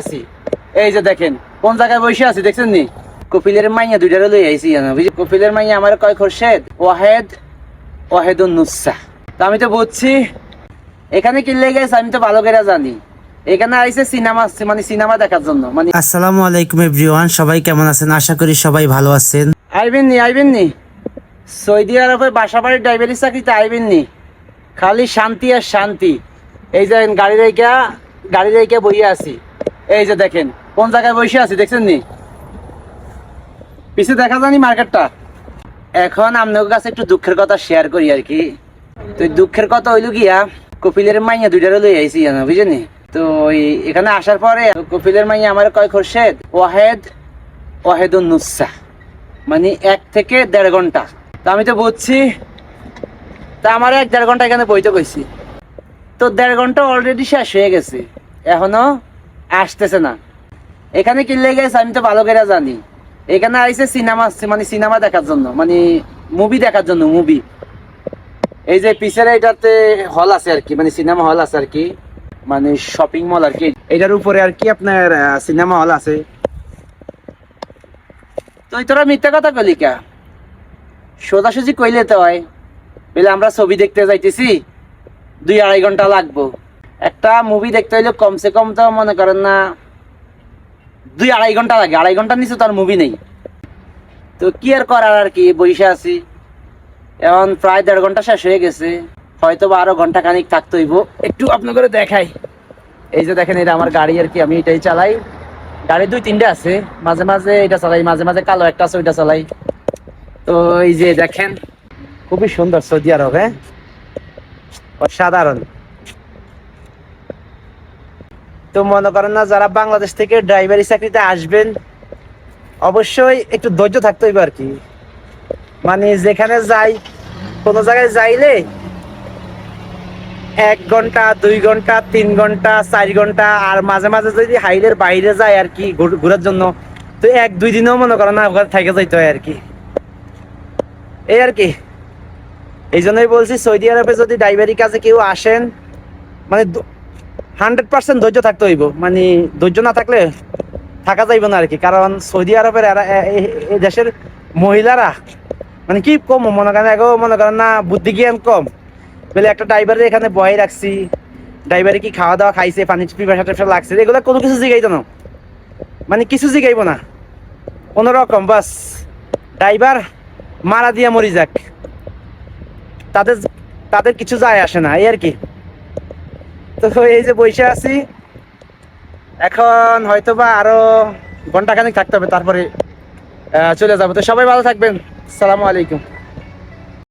আছি। এই যে দেখেন কোন জায়গায় বসে আছি দেখছেন নি? কপিলের মাইয়া দুইটারে লই আইছি বুঝি কপিলের মাইয়া আমার কয় খোরশেদ? ওয়াহেদ ওয়াহেদুন নুসা তো আমি তো বুঝছি এখানে কিনলে গেছে আমি তো ভালো করে জানি। এখানে আইছে সিনেমা মানে সিনেমা দেখার জন্য মানে আসসালামু আলাইকুম এভরিওয়ান সবাই কেমন আছেন? আশা করি সবাই ভালো আছেন। আইবেন নি আইবেন নি? সৌদি আরবে বাসা বাড়ির ড্রাইভারি চাকরিতে আইবেন নি? খালি শান্তি আর শান্তি। এই যে গাড়ি রেখা গাড়ি রেখে বইয়ে আছি। এই যে দেখেন, কোন জায়গায় বসে আছি দেখছেন নি? পিছে দেখা জানি মার্কেটটা? এখন আপনার কাছে একটু দুঃখের কথা শেয়ার করি আর কি। তো দুঃখের কথা হইল গিয়া, কপিলের মাইয়া দুইটারে লই আইছি, জানো বুঝলি তো ওই এখানে আসার পরে কপিলের মাইয়া আমার কয়, খোরশেদ, ওয়াহেদ, ওয়াহেদুন নুসা মানে এক থেকে দেড় ঘণ্টা। তা আমি তো বুঝছি, তা আমার এক দেড় ঘণ্টা এখানে বইতে কইছি। তো দেড় ঘণ্টা অলরেডি শেষ হয়ে গেছে। এখনও আসতেছে না। এখানে কিনলে গেছে, আমি তো ভালো করে জানি। এখানে আইছে সিনেমা মানে সিনেমা দেখার জন্য মানে মুভি দেখার জন্য মুভি এই যে পিছের এটাতে হল আছে আর কি মানে সিনেমা হল আছে আর কি মানে শপিং মল আর কি। এটার উপরে আর কি আপনার সিনেমা হল আছে। তুই তোরা মিথ্যা কথা কলি কা? সোজাসুজি কইলে তো হয়। বলে আমরা ছবি দেখতে যাইতেছি, দুই আড়াই ঘণ্টা লাগবো। একটা মুভি দেখতে হইলে কমসে কম তো মনে করেন না দুই আড়াই ঘণ্টা লাগে। আড়াই ঘণ্টার নিচে তো আর মুভি নেই। তো কি আর করার আর কি বসে আছি। এখন প্রায় দেড় ঘণ্টা শেষ হয়ে গেছে। হয়তো বা আরও ঘণ্টা খানিক থাকতে হইব। একটু আপনাদের দেখাই। এই যে দেখেন, এটা আমার গাড়ি আর কি, আমি এটাই চালাই। গাড়ি দুই তিনটে আছে। মাঝে মাঝে এটা চালাই, মাঝে মাঝে কালো একটা আছে, ওইটা চালাই। তো এই যে দেখেন, খুবই সুন্দর সৌদি আরব হ্যাঁ? অসাধারণ। তো মনে করেন না, যারা বাংলাদেশ থেকে ড্রাইভারি চাকরিতে আসবেন, অবশ্যই একটু ধৈর্য থাকতে হইবে আর কি মানে যেখানে যাই, কোনো জায়গায় যাইলে এক ঘণ্টা, দুই ঘণ্টা, তিন ঘণ্টা, চার ঘণ্টা, আর মাঝে মাঝে যদি হাইলের বাইরে যায় আর কি ঘুর- ঘোরার জন্য, তো এক, দুই দিনও মনে করো না ওখানে থেকে যাইতে হয় আর কি এই আর কি এই জন্যই বলছি, সৌদি আরবে যদি ড্রাইভারি কাজে কেউ আসেন মানে হান্ড্রেড পার্সেন্ট ধৈর্য থাকতে হইব। মানে ধৈর্য না থাকলে থাকা যাইব না আর কি কারণ সৌদি আরবের এই দেশের মহিলারা মানে কি কম? মনে করেন এগো মনে করেন না, বুদ্ধি জ্ঞান কম। বলে একটা ড্রাইভারের এখানে বয়ে রাখছি। ড্রাইভারে কি খাওয়া দাওয়া খাইছে, পানি পিপাসা টেপসা লাগছে এগুলো কোনো কিছু জিগাইতো না। মানে কিছু জিগাইব না। কোনো রকম, বাস। ড্রাইভার মারা দিয়া মরি যাক। তাদের তাদের কিছু যায় আসে না, এই আর কি তো এই যে বসে আছি, এখন হয়তো বা আরও ঘন্টাখানেক থাকতে হবে, তারপরে চলে যাব। তো সবাই ভালো থাকবেন। সালামু আলাইকুম।